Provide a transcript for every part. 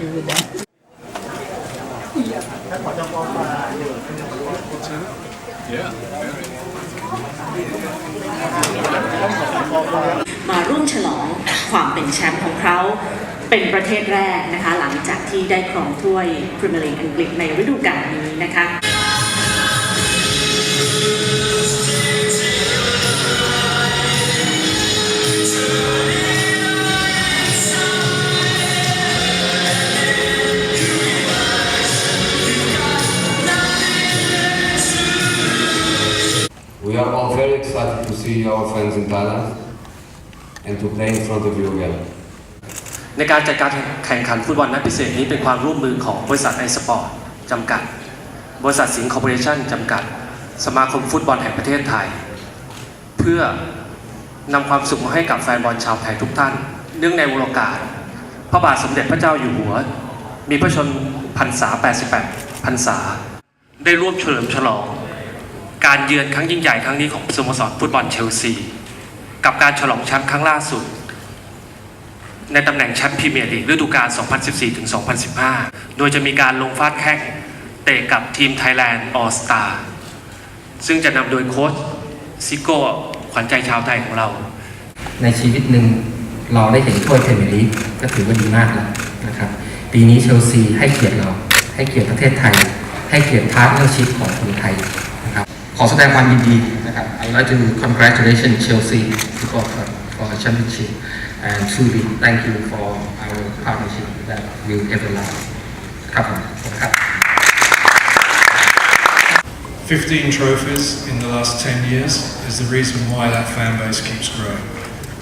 ดีนะมาร่วมฉลองความเป็นแชมป์ของเขาเป็นประเทศแรกนะคะ หลังจากที่ได้ครองถ้วยพรีเมียร์ลีกอังกฤษในฤดูกาลนี้นะคะ are all very excited to see our friends in Thailand and to play in front of you again. ในการจัดการแข่งขันฟุตบอลนัดพิเศษนี้เป็นความร่วมมือของบริษัทไอสปอร์ตจำกัด บริษัทสิงห์คอร์ปอเรชั่นจำกัด สมาคมฟุตบอลแห่งประเทศไทย เพื่อนำความสุขมาให้กับแฟนบอลชาวไทยทุกท่าน เนื่องในวโรกาส พระบาทสมเด็จพระเจ้าอยู่หัว มีพระชนพรรษา 88 พรรษา ได้ร่วมเฉลิมฉลอง การเยือนครั้งยิ่งใหญ่ครั้งนี้ของสโมสรฟุตบอลเชลซี กับการฉลองแชมป์ครั้งล่าสุด ในตำแหน่งแชมป์พรีเมียร์ลีกฤดูกาล 2014-2015 โดยจะมีการลงฟาดแข่งเตะกับทีมไทยแลนด์ออสตาซึ่งจะนำโดยโค้ชซิโก้ขวัญใจชาวไทยของเรา ในชีวิตหนึ่งเราได้เห็นถ้วยพรีเมียร์ลีกก็ถือว่าดีมากแล้วนะครับ ปีนี้เชลซีให้เกียรติเรา ให้เกียรติประเทศไทย ให้เกียรติพาร์ทเนอร์ชิพของคนไทย อแสดงความยินดีนะครับ I would like to congratulate Chelsea for for the championship and truly thank you for our partnership that will ever last ครับผมขอบคุณครับ 15 trophies in the last 10 years is the reason why that fan base keeps growing.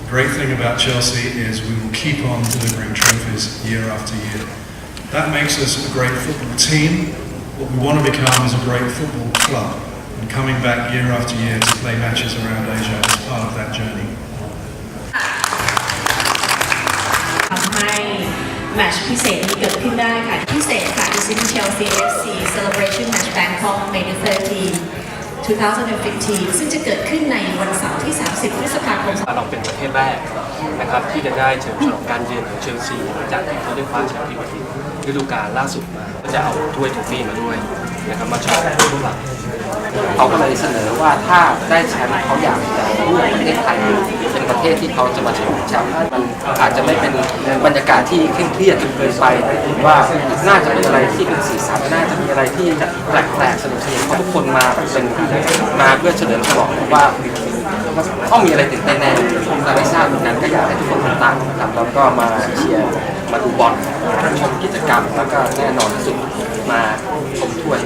The great thing about Chelsea is we will keep on delivering trophies year after year. That makes us a great football team. What we want to become is a great football club. And coming back year after year to play matches around Asia is part of that journey. ทำให้แมตช์พิเศษนี้เกิดขึ้นได้ค่ะ พิเศษค่ะ The City Chelsea FC Celebration Match Bangkok May the 13 2015 ซึ่งจะเกิดขึ้นในวันเสาร์ที่ 30 พฤษภาคม เราเป็นประเทศแรกนะครับที่จะได้เฉลิมฉลองการเยือนของเชลซีหลังจากที่เขาได้คว้าแชมป์พรีเมียร์ลีกฤดูกาลล่าสุดมา ก็จะเอาถ้วยโทฟี่มาด้วยนะครับมาฉลองพวกเรา เขาก็เลยเสนอว่าถ้าได้แชมป์เขาอยากจะร่วมประเทศไทยเป็นประเทศที่เขาจะมาฉลองแชมป์มันอาจจะไม่เป็นบรรยากาศที่เคร่งเครียดจนเกินไปผมว่าน่าจะเป็นอะไรที่เป็นสีสันน่าจะมีอะไรที่แปลกๆสนุกสนุกเพราะทุกคนมาเป็นมาเพื่อเฉลิมฉลองว่าต้องมีอะไรตื่นเต้นแน่ผมก็ไม่ทราบเหมือนกันก็อยากให้ทุกคนติดตามนะครับแล้วก็มาเชียร์มาดูบอลชมกิจกรรมแล้วก็แน่นอนที่สุดมาชมถ้วย